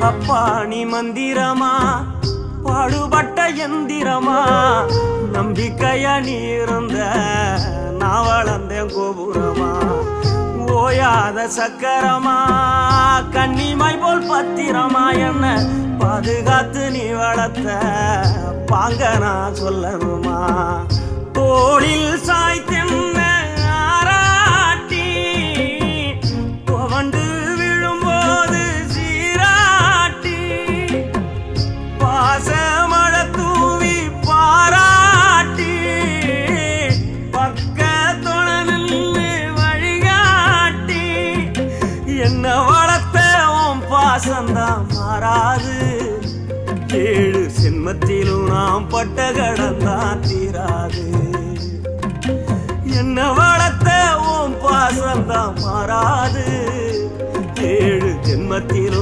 அப்பா நீ மந்திரமா? பாடுபட்ட எந்திரமா? நம்பிக்கையா நீ இருந்த நான் வளர்ந்தேன் கோபுரமா? ஓயாத சக்கரமா? கன்னிமை போல் பத்திரமா? என்ன பாதுகாத்து நீ வளர்த்த பாங்க நான் சொல்லணுமா? என்ன வளர்த்த உன் பாசந்தான் மாறாது. ஏழு சென்மத்திலும் நாம் பட்ட கடந்தான் தீராது. என்ன வளர்த்த உன் பாசந்தான் மாறாது. ஏழு ஜென்மத்திலும்